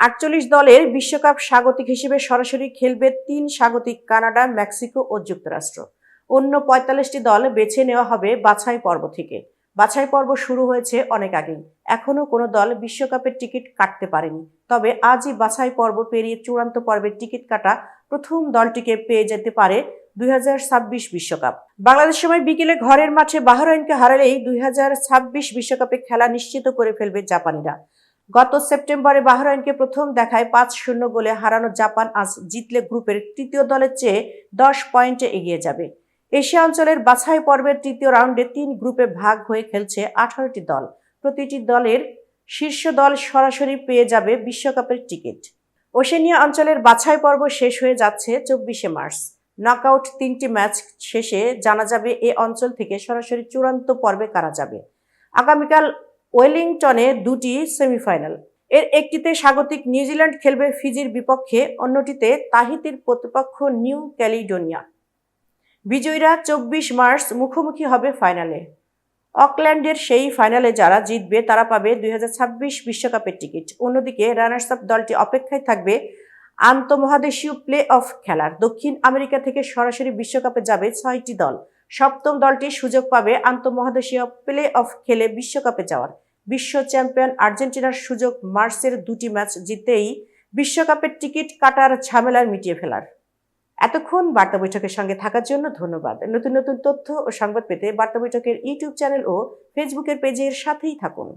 আটচল্লিশ দলের বিশ্বকাপ স্বাগতিক হিসেবে সরাসরি খেলবে তিন স্বাগতিক কানাডা, মেক্সিকো ও যুক্তরাষ্ট্র। অন্য পঁয়তাল্লিশটি দল বেছে নেওয়া হবে বাছাই পর্ব থেকে। বাছাই পর্ব শুরু হয়েছে অনেক আগেই। এখনও কোনো দল বিশ্বকাপের টিকিট কাটতে পারেনি। তবে আজই বাছাই পর্ব পেরিয়ে চূড়ান্ত পর্বের টিকিট কাটা প্রথম দলটিকে পেয়ে যেতে পারে দুই বিশ্বকাপ। বাংলাদেশ সময় বিকেলে ঘরের মাঠে বাহরাইনকে হারালেই দুই বিশ্বকাপে খেলা নিশ্চিত করে ফেলবে জাপানিরা। গত সেপ্টেম্বরে বাহরাইনকে প্রথম দেখায় পাঁচ শূন্য গোলে হারানো জাপান আজ জিতলে গ্রুপের তৃতীয় দলের চেয়ে দশ পয়েন্টে এগিয়ে যাবে। এশিয়া অঞ্চলের বাছাই পর্বের তৃতীয় রাউন্ডে তিন গ্রুপে ভাগ হয়ে খেলছে আঠারোটি দল। প্রতিটি দলের শীর্ষ দল সরাসরি পেয়ে যাবে বিশ্বকাপের টিকিট। ওশেনিয়া অঞ্চলের বাছাই পর্ব শেষ হয়ে যাচ্ছে চব্বিশে মার্চ। নকআউট তিনটি ম্যাচ শেষে জানা যাবে এ অঞ্চল থেকে সরাসরি চূড়ান্ত পর্বে কারা যাবে। আগামীকাল ওয়েলিংটনে দুটি সেমিফাইনাল। এর একটিতে স্বাগতিক নিউজিল্যান্ড খেলবে ফিজির বিপক্ষে, অন্যটিতে তাহিতির প্রতিপক্ষ নিউ ক্যালিডোনিয়া। বিজয়ীরা চব্বিশ মার্চ মুখোমুখি হবে ফাইনালে। অকল্যান্ডের সেই ফাইনালে যারা জিতবে, তারা পাবে দুই বিশ্বকাপের টিকিট। অন্যদিকে রানার্স আপ দলটি অপেক্ষায় থাকবে আন্তঃমহাদেশীয় প্লে অফ খেলার। দক্ষিণ আমেরিকা থেকে সরাসরি বিশ্বকাপে যাবে ছয়টি দল। সপ্তম দলটি সুযোগ পাবে আন্তঃমহাদেশীয় প্লে অফ খেলে বিশ্বকাপে যাওয়ার। বিশ্ব চ্যাম্পিয়ন আর্জেন্টিনার সুযোগ মার্চের দুটি ম্যাচ জিতেই বিশ্বকাপের টিকিট কাটার ঝামেলার মিটিয়ে ফেলার। এতক্ষণ বার্তা বৈঠকের সঙ্গে থাকার জন্য ধন্যবাদ। নতুন নতুন তথ্য ও সংবাদ পেতে বার্তা বৈঠকের ইউটিউব চ্যানেল ও ফেসবুকের পেজের সাথেই থাকুন।